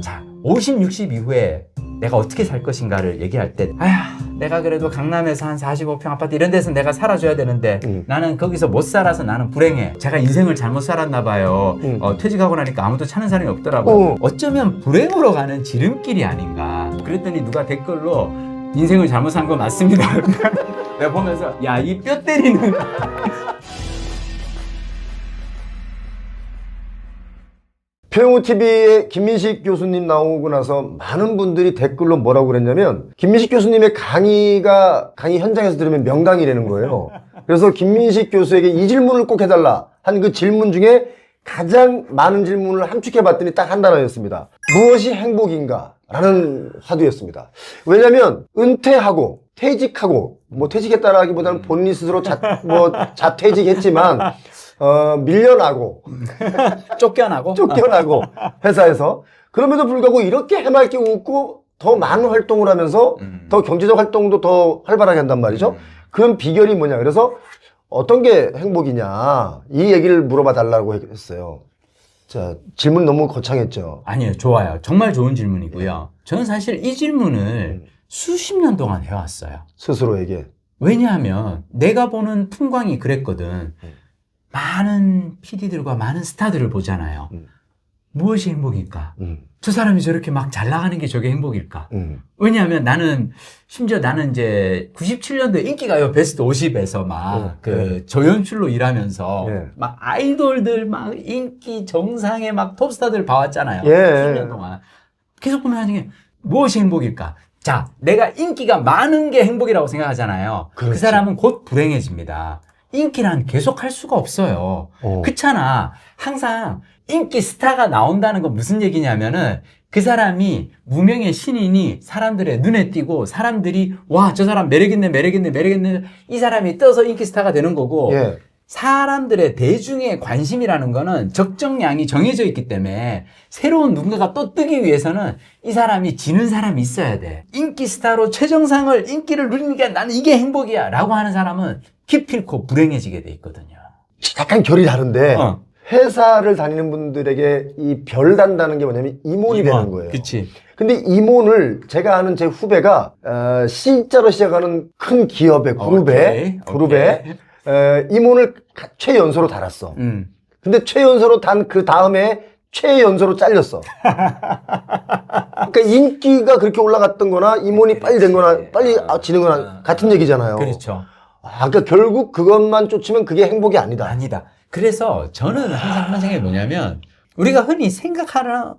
자, 50, 60 이후에 내가 어떻게 살 것인가를 얘기할 때, 아휴, 내가 그래도 강남에서 한 45평 아파트 이런 데서 내가 살아줘야 되는데, 음. 나는 거기서 못 살아서 나는 불행해. 제가 인생을 잘못 살았나 봐요. 음. 어, 퇴직하고 나니까 아무도 찾는 사람이 없더라고요. 어. 어쩌면 불행으로 가는 지름길이 아닌가. 그랬더니 누가 댓글로, 인생을 잘못 산 거 맞습니다. 내가 보면서, 야, 이 뼈 때리는. 표영호 TV에 김민식 교수님 나오고 나서 많은 분들이 댓글로 뭐라고 그랬냐면 김민식 교수님의 강의가 강의 현장에서 들으면 명강이라는 거예요. 그래서 김민식 교수에게 이 질문을 꼭 해달라 한 그 질문 중에 가장 많은 질문을 함축해 봤더니 딱 한 단어였습니다. 무엇이 행복인가? 라는 화두였습니다. 왜냐면 은퇴하고 퇴직하고 뭐 퇴직했다라기보다는 본인 스스로 자, 뭐 자퇴직했지만 어, 밀려나고 쫓겨나고. 쫓겨나고 회사에서 그럼에도 불구하고 이렇게 해맑게 웃고 더 많은 활동을 하면서 음. 더 경제적 활동도 더 활발하게 한단 말이죠. 음. 그런 비결이 뭐냐? 그래서 어떤 게 행복이냐 이 얘기를 물어봐 달라고 했어요. 자 질문 너무 거창했죠. 아니요, 좋아요. 정말 좋은 질문이고요. 저는 사실 이 질문을 음. 수십 년 동안 해왔어요. 스스로에게 왜냐하면 내가 보는 풍광이 그랬거든. 음. 많은 PD들과 많은 스타들을 보잖아요. 음. 무엇이 행복일까? 음, 저 사람이 저렇게 막 잘 나가는 게 저게 행복일까? 음, 왜냐하면 나는 심지어 나는 이제 97년도 인기가요 베스트 50에서 막 네, 그 네. 조연출로 일하면서 네. 막 아이돌들 막 인기 정상의 막 톱스타들 봐왔잖아요. 예. 10년 동안. 계속 보면 하는 무엇이 행복일까? 자, 내가 인기가 많은 게 행복이라고 생각하잖아요. 그 그렇지. 사람은 곧 불행해집니다. 인기란 계속 할 수가 없어요. 어. 그렇잖아. 항상 인기 스타가 나온다는 건 무슨 얘기냐면은 그 사람이 무명의 신인이 사람들의 눈에 띄고 사람들이 와, 저 사람 매력있네, 매력있네, 매력있네. 이 사람이 떠서 인기 스타가 되는 거고 예, 사람들의 대중의 관심이라는 거는 적정량이 정해져 있기 때문에 새로운 누군가가 또 뜨기 위해서는 이 사람이 지는 사람이 있어야 돼. 인기 스타로 최정상을 인기를 누리니까 나는 이게 행복이야 라고 하는 사람은 기필코 불행해지게 돼 있거든요. 약간 결이 다른데 어. 회사를 다니는 분들에게 이 별 단다는 게 뭐냐면 임원이 되는 거예요. 그치. 근데 임원을 제가 아는 제 후배가 어, C자로 시작하는 큰 기업의 그룹에 오케이, 그룹에 오케이. 에, 임원을 가- 최연소로 달았어. 음. 근데 최연소로 단 그 다음에 최연소로 잘렸어. 그러니까 인기가 그렇게 올라갔던 거나 임원이 빨리 된 거나. 빨리 아, 지는 거나 아, 같은 얘기잖아요. 그렇죠. 아, 그러니까 결국 그것만 쫓으면 그게 행복이 아니다. 아니다. 그래서 저는 항상 하는 생각이 뭐냐면 우리가 흔히 생각하는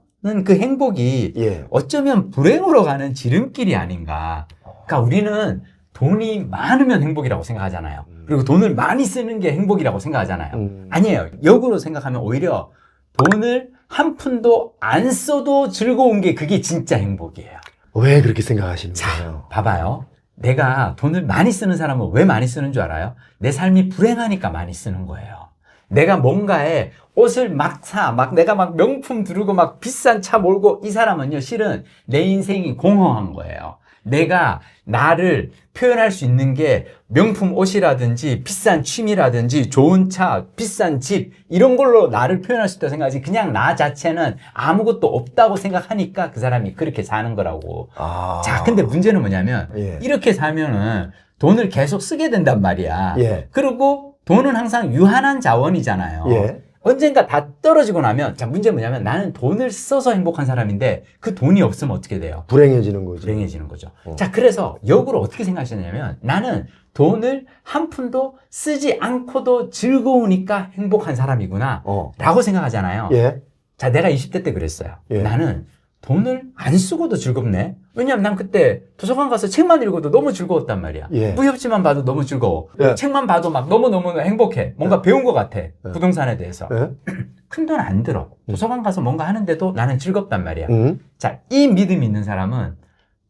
그 행복이 예. 어쩌면 불행으로 가는 지름길이 아닌가. 그러니까 우리는 돈이 많으면 행복이라고 생각하잖아요. 그리고 돈을 많이 쓰는 게 행복이라고 생각하잖아요. 음. 아니에요. 역으로 생각하면 오히려 돈을 한 푼도 안 써도 즐거운 게 그게 진짜 행복이에요. 왜 그렇게 생각하시는 자, 거예요? 봐봐요. 내가 돈을 많이 쓰는 사람은 왜 많이 쓰는 줄 알아요? 내 삶이 불행하니까 많이 쓰는 거예요. 내가 뭔가에 옷을 막 사, 막 내가 막 명품 두르고 막 비싼 차 몰고 이 사람은요, 실은 내 인생이 공허한 거예요. 내가 나를 표현할 수 있는 게 명품 옷이라든지 비싼 취미라든지 좋은 차, 비싼 집 이런 걸로 나를 표현할 수 있다고 생각하지 그냥 나 자체는 아무것도 없다고 생각하니까 그 사람이 그렇게 사는 거라고. 아. 자, 근데 문제는 뭐냐면 예. 이렇게 살면은 돈을 계속 쓰게 된단 말이야. 예. 그리고 돈은 항상 유한한 자원이잖아요. 예. 언젠가 다 떨어지고 나면 자 문제 뭐냐면 나는 돈을 써서 행복한 사람인데 그 돈이 없으면 어떻게 돼요? 불행해지는 거지. 불행해지는 거죠. 어. 자 그래서 역으로 어떻게 생각하시냐면 나는 돈을 한 푼도 쓰지 않고도 즐거우니까 행복한 사람이구나 어. 라고 생각하잖아요. 예. 자, 내가 20대 때 그랬어요. 예. 나는 돈을 안 쓰고도 즐겁네. 왜냐면 난 그때 도서관 가서 책만 읽어도 너무 즐거웠단 말이야. 예. 무협지만 봐도 너무 즐거워. 예. 책만 봐도 막 너무너무 행복해. 뭔가 배운 것 같아. 부동산에 대해서. 예. 큰돈 안 들어. 도서관 가서 뭔가 하는데도 나는 즐겁단 말이야. 음. 자, 이 믿음 있는 사람은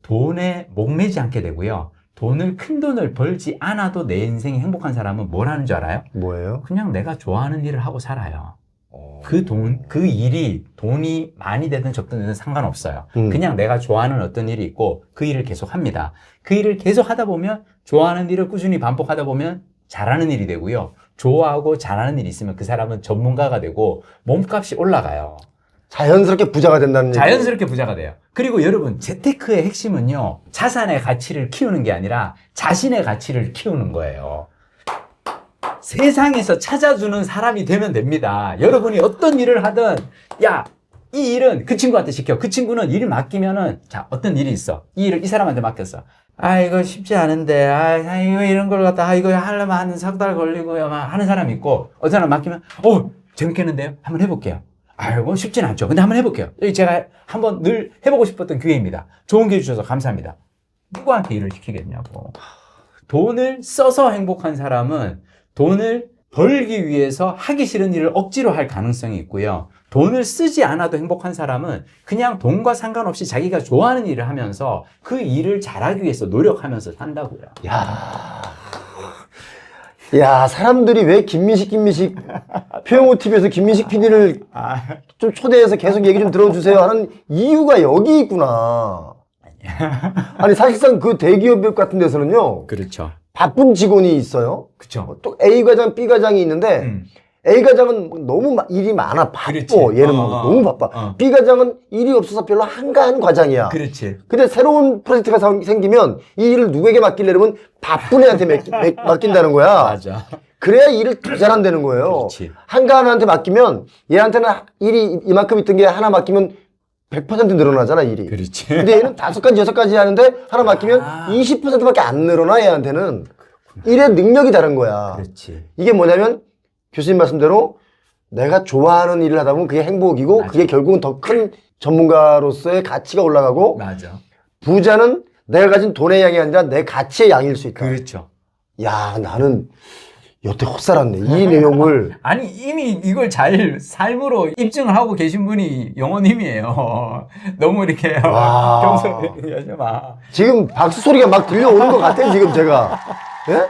돈에 목매지 않게 되고요. 돈을, 큰 돈을 벌지 않아도 내 인생이 행복한 사람은 뭘 하는 줄 알아요? 뭐예요? 그냥 내가 좋아하는 일을 하고 살아요. 어. 그 돈, 그 일이 돈이 많이 되든 적든 되든 상관없어요. 음. 그냥 내가 좋아하는 어떤 일이 있고 그 일을 계속 합니다. 그 일을 계속 하다 보면 좋아하는 일을 꾸준히 반복하다 보면 잘하는 일이 되고요. 좋아하고 잘하는 일이 있으면 그 사람은 전문가가 되고 몸값이 올라가요. 자연스럽게 부자가 된다는 얘기. 자연스럽게 부자가 돼요. 그리고 여러분, 재테크의 핵심은요, 자산의 가치를 키우는 게 아니라 자신의 가치를 키우는 거예요. 세상에서 찾아주는 사람이 되면 됩니다. 여러분이 어떤 일을 하든, 야, 이 일은 그 친구한테 시켜. 그 친구는 일을 맡기면은, 자, 어떤 일이 있어. 이 일을 이 사람한테 맡겼어. 아, 이거 쉽지 않은데, 아, 아, 이거 이런 걸 갖다, 아, 이거 하려면 한 석 달 걸리고요. 막 하는 사람이 있고, 어떤 사람 맡기면, 어, 재밌겠는데요? 한번 해 볼게요. 아이고, 쉽진 않죠. 근데 한번 해 볼게요. 여기 제가 한번 늘 해보고 싶었던 기회입니다. 좋은 기회 주셔서 감사합니다. 누구한테 일을 시키겠냐고. 돈을 써서 행복한 사람은 돈을 벌기 위해서 하기 싫은 일을 억지로 할 가능성이 있고요. 돈을 쓰지 않아도 행복한 사람은 그냥 돈과 상관없이 자기가 좋아하는 일을 하면서 그 일을 잘하기 위해서 노력하면서 산다고요. 야. 야, 사람들이 왜 김민식, 김민식, 표영호 TV에서 김민식 PD를 아, 좀 초대해서 계속 얘기 좀 들어주세요 하는 이유가 여기 있구나. 아니, 사실상 그 대기업 같은 데서는요, 그렇죠. 바쁜 직원이 있어요. 그렇죠. 또 A 과장, B 과장이 있는데, 음. A 과장은 너무 마- 일이 많아, 바빠. 그렇지. 얘는 어, 막 어, 너무 바빠. 어. B 과장은 일이 없어서 별로 한가한 과장이야. 그렇지. 근데 새로운 프로젝트가 생- 생기면 이 일을 누구에게 맡길래 그러면 바쁜 애한테 맡- 맡- 맡긴다는 거야. 맞아. 그래야 일을 더 잘한다는 거예요. 그렇지. 한가한한테 맡기면 얘한테는 일이 이만큼 있던 게 하나 맡기면 100% 늘어나잖아, 일이. 그렇지. 근데 얘는 다섯 가지, 여섯 가지 하는데 하나 맡기면 아. 20%밖에 안 늘어나, 얘한테는. 일의 능력이 다른 거야. 그렇지. 이게 뭐냐면 교수님 말씀대로 내가 좋아하는 일을 하다 보면 그게 행복이고 맞아. 그게 결국은 더 큰 전문가로서의 가치가 올라가고 맞아. 부자는 내가 가진 돈의 양이 아니라 내 가치의 양일 수 있다. 그렇죠. 야, 나는 여태 헛살았네. 이 내용을. 아니 이미 이걸 잘 삶으로 입증을 하고 계신 분이 영호님이에요. 너무 이렇게 와. 겸손히 하지 마. 지금 박수 소리가 막 들려오는 것 같아요, 지금 제가. 예?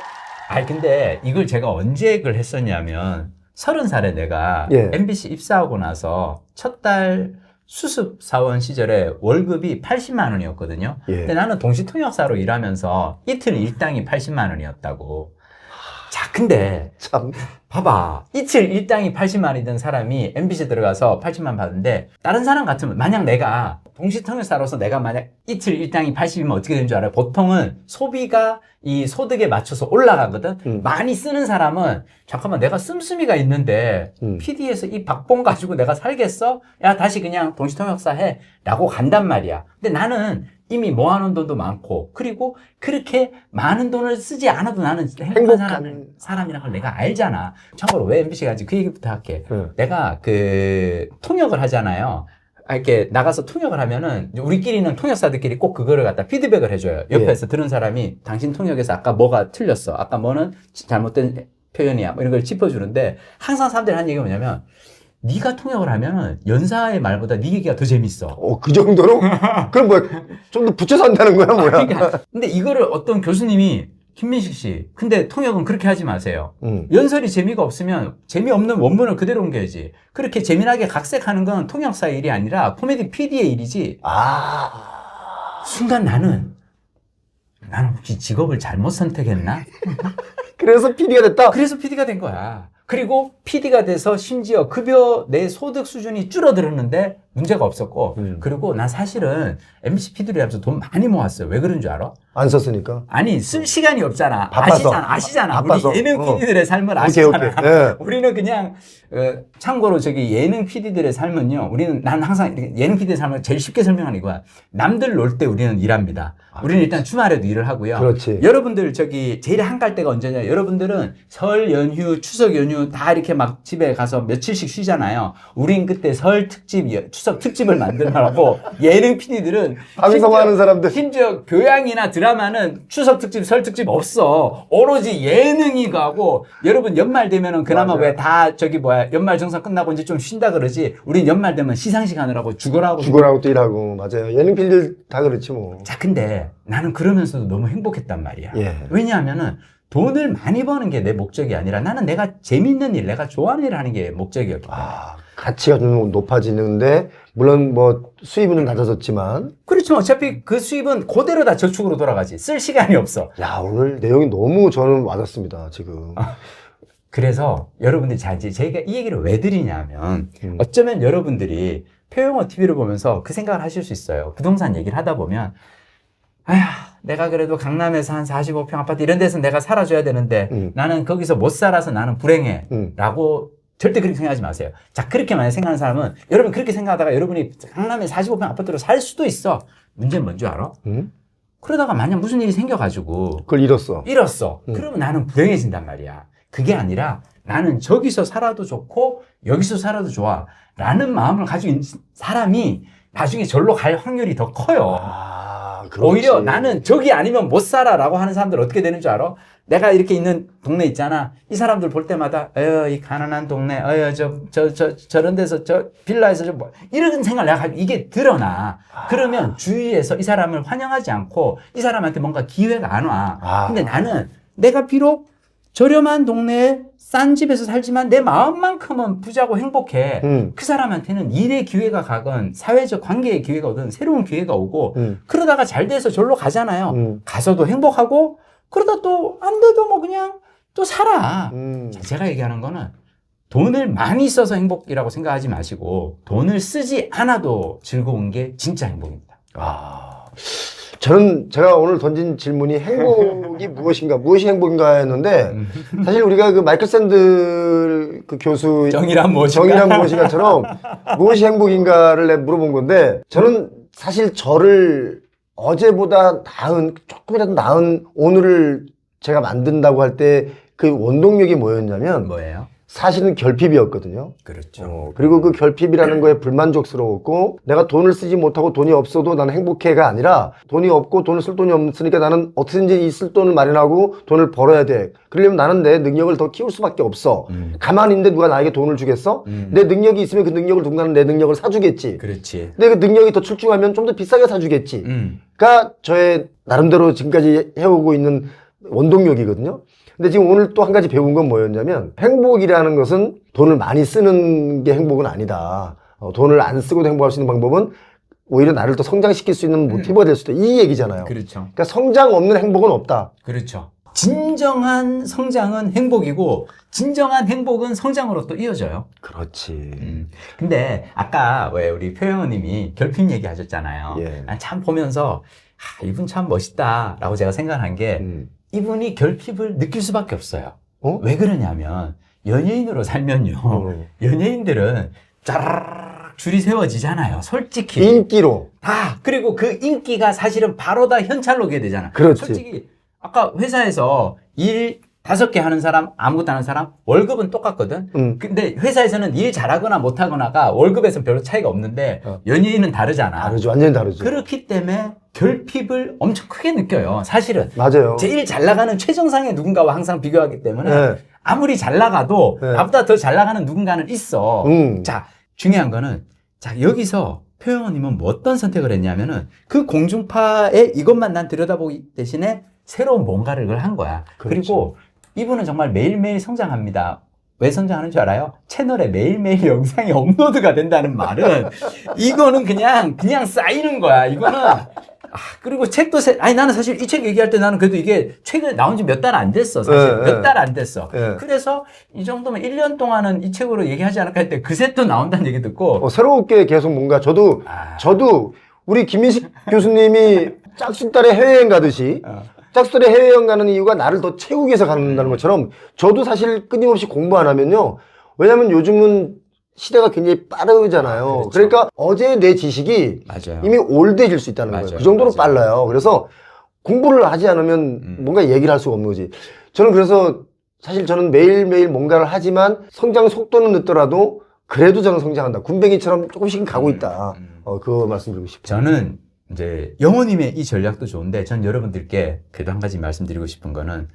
아니 근데 이걸 제가 언제 그걸 했었냐면 서른 살에 내가 예. MBC 입사하고 나서 첫 달 수습 사원 시절에 월급이 80만 원이었거든요. 예. 근데 나는 동시 통역사로 일하면서 이틀 일당이 80만 원이었다고. 자, 근데 참. 봐봐. 이틀 일당이 80만 원이던 사람이 MBC 들어가서 80만 받는데 다른 사람 같으면 만약 내가 동시통역사로서 내가 만약 이틀 일당이 80이면 어떻게 되는 줄 알아요? 보통은 소비가 이 소득에 맞춰서 올라가거든. 음. 많이 쓰는 사람은 잠깐만 내가 씀씀이가 있는데 음. PD에서 이 박봉 가지고 내가 살겠어? 야 다시 그냥 동시통역사 해 라고 간단 말이야. 근데 나는 이미 모아놓은 돈도 많고 그리고 그렇게 많은 돈을 쓰지 않아도 나는 행복한. 사람, 사람이라는 걸 내가 알잖아. 참고로 왜 MBC가 지그 얘기부터 할게. 예. 내가 그 통역을 하잖아요. 아, 이렇게 나가서 통역을 하면은 우리끼리는 통역사들끼리 꼭 그거를 갖다 피드백을 해줘요. 옆에서 들은 사람이 당신 통역에서 아까 뭐가 틀렸어. 아까 뭐는 잘못된 표현이야. 뭐 이런 걸 짚어주는데 항상 사람들이 하는 얘기가 뭐냐면 네가 통역을 하면은 연사의 말보다 네 얘기가 더 재밌어. 어, 그 정도로? 그럼 뭐, 좀 더 붙여서 한다는 거야, 뭐야? 그러니까 근데 이거를 어떤 교수님이 김민식 씨, 근데 통역은 그렇게 하지 마세요. 음. 연설이 재미가 없으면 재미없는 원문을 그대로 옮겨야지. 그렇게 재미나게 각색하는 건 통역사의 일이 아니라 코미디 PD의 일이지. 아. 순간 나는 나는 혹시 직업을 잘못 선택했나? 그래서 PD가 됐다? 그래서 PD가 된 거야. 그리고 PD가 돼서 심지어 급여 내 소득 수준이 줄어들었는데 문제가 없었고 음. 그리고 난 사실은 MC PD를 하면서 돈 많이 모았어요. 왜 그런 줄 알아? 안 썼으니까. 아니 쓸 시간이 없잖아. 바빠서. 아시잖아. 아시잖아. 바빠서. 우리 예능 어. PD들의 삶을 오케이, 아시잖아. 오케이. 예. 우리는 그냥 어, 참고로 저기 예능 PD들의 삶은요. 우리는 난 항상 예능 PD의 삶을 제일 쉽게 설명하는 거야. 남들 놀 때 우리는 일합니다. 우리는 일단 주말에도 일을 하고요. 아, 그렇지. 여러분들 저기 제일 한갈 때가 언제냐? 여러분들은 설 연휴, 추석 연휴 다 이렇게 막 집에 가서 며칠씩 쉬잖아요. 우린 그때 설 특집, 여- 추석 특집을 만들느라고 예능 PD들은 방송 하는 사람들. 심지어 교양이나 드라마는 추석 특집, 설 특집 없어. 오로지 예능이 가고 여러분 연말 되면은 그나마 맞아요. 왜 다 저기 뭐야 연말 정산 끝나고 이제 좀 쉰다 그러지. 우린 연말 되면 시상식 하느라고 죽어라고. 죽어라고 또 일하고, 맞아요. 예능 PD들 다 그렇지 뭐. 자, 근데 나는 그러면서도 너무 행복했단 말이야. 예. 왜냐하면은 돈을 많이 버는 게 내 목적이 아니라 나는 내가 재밌는 일, 내가 좋아하는 일을 하는 게 목적이었기 때문에. 아, 가치가 좀 높아지는데, 물론 뭐 수입은 좀 낮아졌지만, 그렇지만 어차피 그 수입은 그대로 다 저축으로 돌아가지. 쓸 시간이 없어. 야, 오늘 내용이 너무 저는 와닿습니다, 지금. 그래서 여러분들이 잘, 이제 제가 이 얘기를 왜 드리냐면 음. 어쩌면 여러분들이 표영어 TV를 보면서 그 생각을 하실 수 있어요. 부동산 얘기를 하다 보면, 아휴, 내가 그래도 강남에서 한 45평 아파트 이런 데서 내가 살아줘야 되는데 음. 나는 거기서 못 살아서 나는 불행해. 음. 라고 절대 그렇게 생각하지 마세요. 자, 그렇게 만약 생각하는 사람은 여러분 그렇게 생각하다가 여러분이 강남에 45평 아파트로 살 수도 있어. 문제는 뭔지 알아? 음? 그러다가 만약 무슨 일이 생겨가지고 그걸 잃었어. 잃었어. 음. 그러면 나는 불행해진단 말이야. 그게 아니라 나는 저기서 살아도 좋고 여기서 살아도 좋아. 라는 마음을 가지고 있는 사람이 나중에 절로 갈 확률이 더 커요. 아, 그렇지. 오히려 나는 저기 아니면 못 살아라고 하는 사람들 어떻게 되는 줄 알아? 내가 이렇게 있는 동네 있잖아. 이 사람들 볼 때마다 어여 이 가난한 동네, 어여 저저 저 저런 데서 저 빌라에서 저 뭐 이런 생각을 내가 이게 드러나. 그러면 주위에서 이 사람을 환영하지 않고 이 사람한테 뭔가 기회가 안 와. 아. 근데 나는 내가 비록 저렴한 동네에 싼 집에서 살지만 내 마음만큼은 부자고 행복해. 음. 그 사람한테는 일의 기회가 가건 사회적 관계의 기회가 오든 새로운 기회가 오고 음. 그러다가 잘 돼서 절로 가잖아요. 음. 가서도 행복하고 그러다 또 안 돼도 뭐 그냥 또 살아. 음. 자, 제가 얘기하는 거는 돈을 많이 써서 행복이라고 생각하지 마시고 돈을 쓰지 않아도 즐거운 게 진짜 행복입니다. 아. 저는 제가 오늘 던진 질문이 행복이 무엇인가, 무엇이 행복인가였는데 사실 우리가 그 마이클 샌들 그 교수 정의란 무엇인가? 정의란 무엇인가처럼 무엇이 행복인가를 물어본 건데 저는 사실 저를 어제보다 나은 조금이라도 나은 오늘을 제가 만든다고 할 때 그 원동력이 뭐였냐면 뭐예요? 사실은 결핍이었거든요. 그렇죠. 어, 그리고 그 결핍이라는 거에 불만족스러웠고 내가 돈을 쓰지 못하고 돈이 없어도 나는 행복해가 아니라 돈이 없고 돈을 쓸 돈이 없으니까 나는 어떻게든지 이쓸 돈을 마련하고 돈을 벌어야 돼. 그러려면 나는 내 능력을 더 키울 수밖에 없어. 음. 가만히 있는데 누가 나에게 돈을 주겠어? 음. 내 능력이 있으면 그 능력을 누군가는 내 능력을 사주겠지. 그렇지. 근데 그 능력이 더 출중하면 좀 더 비싸게 사주겠지. 음. 가 저의 나름대로 지금까지 해오고 있는 원동력이거든요. 근데 지금 오늘 또 한 가지 배운 건 뭐였냐면 행복이라는 것은 돈을 많이 쓰는 게 행복은 아니다. 어, 돈을 안 쓰고도 행복할 수 있는 방법은 오히려 나를 더 성장시킬 수 있는 모티브가 될 수도 있다. 이 얘기잖아요. 그렇죠. 그러니까 성장 없는 행복은 없다. 그렇죠. 진정한 성장은 행복이고 진정한 행복은 성장으로 또 이어져요. 그렇지. 음. 근데 아까 왜 우리 표영원님이 결핍 얘기하셨잖아요. 예. 난 참 보면서 아, 이분 참 멋있다라고 제가 생각한 게 음. 이분이 결핍을 느낄 수밖에 없어요. 어? 왜 그러냐면 연예인으로 살면요. 어. 연예인들은 짜르르 줄이 세워지잖아요. 솔직히. 인기로. 아, 그리고 그 인기가 사실은 바로 다 현찰로 오게 되잖아. 그렇지. 솔직히 아까 회사에서 일 다섯 개 하는 사람, 아무것도 안 하는 사람 월급은 똑같거든. 음. 근데 회사에서는 일 잘하거나 못하거나가 월급에서 별로 차이가 없는데 어. 연예인은 다르잖아. 다르죠. 완전히 다르죠. 그렇기 때문에 결핍을 엄청 크게 느껴요. 사실은 맞아요. 제일 잘 나가는 최정상의 누군가와 항상 비교하기 때문에 네. 아무리 잘 나가도 네. 나보다 더 잘 나가는 누군가는 있어. 음. 자, 중요한 거는, 자, 여기서 표영원님은 뭐 어떤 선택을 했냐면은 그 공중파에 이것만 난 들여다보기 대신에 새로운 뭔가를 한 거야. 그 그렇죠. 리고 이분은 정말 매일매일 성장합니다. 왜 성장하는 줄 알아요? 채널에 매일매일 영상이 업로드가 된다는 말은 이거는 그냥, 그냥 쌓이는 거야. 이거는. 아, 그리고 책도, 세, 아니, 나는 사실 이 책 얘기할 때 나는 그래도 이게 책을 나온 지 몇 달 안 됐어. 사실. 네, 몇 네. 달안 됐어. 네. 그래서 이 정도면 1년 동안은 이 책으로 얘기하지 않을까 했더니 그새 또 나온다는 얘기 듣고. 어, 새롭게 계속 뭔가 저도 아, 저도 우리 김인식 교수님이 짝수달에 해외여행 가듯이 어. 짝수달에 해외여행 가는 이유가 나를 더 채우기 위해서 간다는 것처럼 저도 사실 끊임없이 공부 안 하면요. 왜냐면 요즘은 시대가 굉장히 빠르잖아요. 아, 그렇죠. 그러니까 어제 내 지식이 맞아요. 이미 올드해질 수 있다는 맞아요. 거예요. 그 정도로 맞아요. 빨라요. 그래서 공부를 하지 않으면 음. 뭔가 얘기를 할 수가 없는 거지. 저는 그래서 사실 저는 매일매일 뭔가를 하지만 성장 속도는 늦더라도 그래도 저는 성장한다. 군뱅이처럼 조금씩은 가고 있다. 음. 어, 그거 말씀드리고 싶어요. 저는 이제 영호님의 이 전략도 좋은데 전 여러분들께 그래도 한 가지 말씀드리고 싶은 거는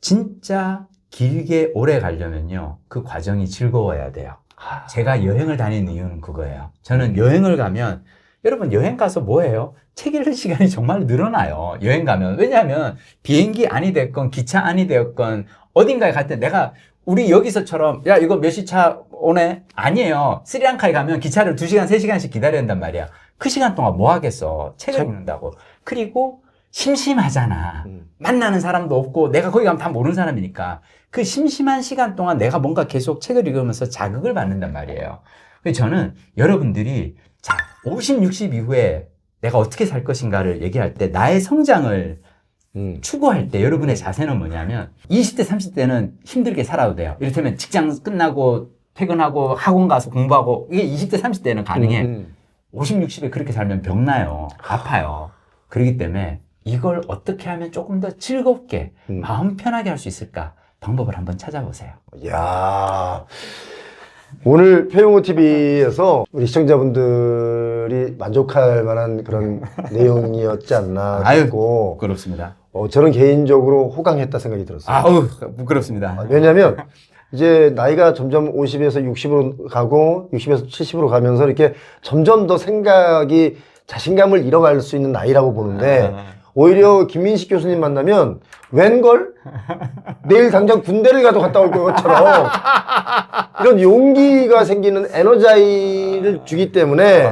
진짜 길게 오래 가려면요. 그 과정이 즐거워야 돼요. 아, 제가 여행을 다니는 이유는 그거예요. 저는 여행을 가면 여러분 여행 가서 뭐해요? 책 읽는 시간이 정말 늘어나요. 여행 가면. 왜냐하면 비행기 안이 됐건 기차 안이 되었건 어딘가에 갈 때 내가 우리 여기서처럼 야 이거 몇 시 차 오네? 아니에요. 스리랑카에 가면 기차를 2시간, 3시간씩 기다려야 된단 말이야. 그 시간 동안 뭐 하겠어? 책을 책. 읽는다고. 그리고 심심하잖아. 음. 만나는 사람도 없고 내가 거기 가면 다 모르는 사람이니까 그 심심한 시간 동안 내가 뭔가 계속 책을 읽으면서 자극을 받는단 말이에요. 그래서 저는 여러분들이 50, 60 이후에 내가 어떻게 살 것인가를 얘기할 때 나의 성장을 음. 추구할 때 여러분의 자세는 뭐냐면 20대, 30대는 힘들게 살아도 돼요. 이를테면 직장 끝나고 퇴근하고 학원 가서 공부하고 이게 20대, 30대는 가능해. 음. 50, 60에 그렇게 살면 병나요. 아파요. 그렇기 때문에 이걸 어떻게 하면 조금 더 즐겁게 음. 마음 편하게 할 수 있을까 방법을 한번 찾아보세요. 야 오늘 페용호 TV에서 우리 시청자분들이 만족할 만한 그런 내용이었지 않나 아유. 싶고 부끄럽습니다. 어, 저는 개인적으로 호강했다 생각이 들었어요. 아우 부끄럽습니다. 왜냐하면 이제 나이가 점점 50에서 60으로 가고 60에서 70으로 가면서 이렇게 점점 더 생각이 자신감을 잃어갈 수 있는 나이라고 보는데 아. 오히려 김민식 교수님 만나면 웬걸? 내일 당장 군대를 가도 갔다 올 것처럼 이런 용기가 생기는 에너자이를 주기 때문에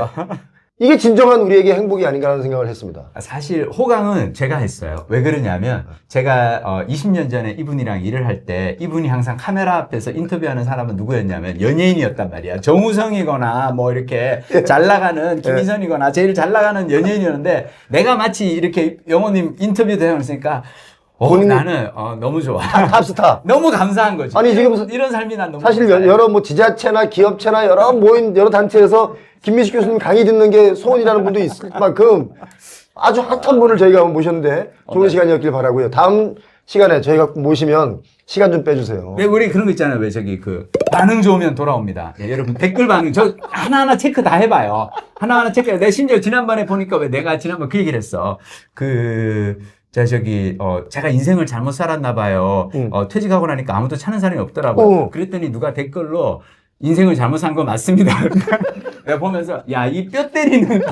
이게 진정한 우리에게 행복이 아닌가 하는 생각을 했습니다. 사실 호강은 제가 했어요. 왜 그러냐면 제가 어, 20년 전에 이분이랑 일을 할 때 이분이 항상 카메라 앞에서 인터뷰하는 사람은 누구였냐면 연예인이었단 말이야. 정우성이거나 뭐 이렇게 잘 나가는 김희선이거나 제일 잘 나가는 연예인이었는데 내가 마치 이렇게 영호님 인터뷰 대상을 어, 본인이- 나는 어, 너무 좋아. 탑스타. 너무 감사한 거지. 아니, 지금 이런, 이런 삶이 난 너무 사실 감사해. 여러 뭐 지자체나 기업체나 여러 모임 여러 단체에서 김민식 교수님 강의 듣는 게 소원이라는 분도 있을 만큼 아주 핫한 분을 저희가 모셨는데 좋은 네. 시간이었길 바라고요. 다음 시간에 저희가 모시면 시간 좀 빼주세요. 왜 우리 그런 거 있잖아요. 왜 저기 그 반응 좋으면 돌아옵니다. 예, 여러분 댓글 반응 저 하나하나 체크 다 해봐요. 하나하나 체크. 내 심지어 지난번에 보니까 왜 내가 지난번 그 얘기를 했어. 그. 자 저기 어 제가 인생을 잘못 살았나 봐요. 응. 어 퇴직하고 나니까 아무도 찾는 사람이 없더라고요. 어. 그랬더니 누가 댓글로 인생을 잘못 산 거 맞습니다. 내가 보면서 야 이 뼈 때리는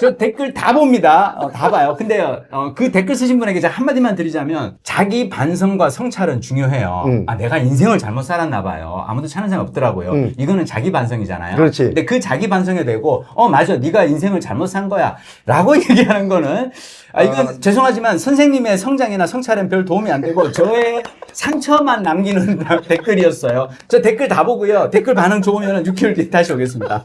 저 댓글 다 봅니다. 어, 다 봐요. 근데 어, 그 댓글 쓰신 분에게 제가 한마디만 드리자면 자기 반성과 성찰은 중요해요. 음. 아 내가 인생을 잘못 살았나 봐요. 아무도 찾는 사람 없더라고요. 음. 이거는 자기 반성이잖아요. 그렇지. 근데 그 자기 반성에 대고 어 맞아 네가 인생을 잘못 산 거야 라고 얘기하는 거는 아 이건 아. 죄송하지만 선생님의 성장이나 성찰엔 별 도움이 안 되고 저의 상처만 남기는 댓글이었어요. 저 댓글 다 보고요. 댓글 반응 좋으면 6개월 뒤에 다시 오겠습니다.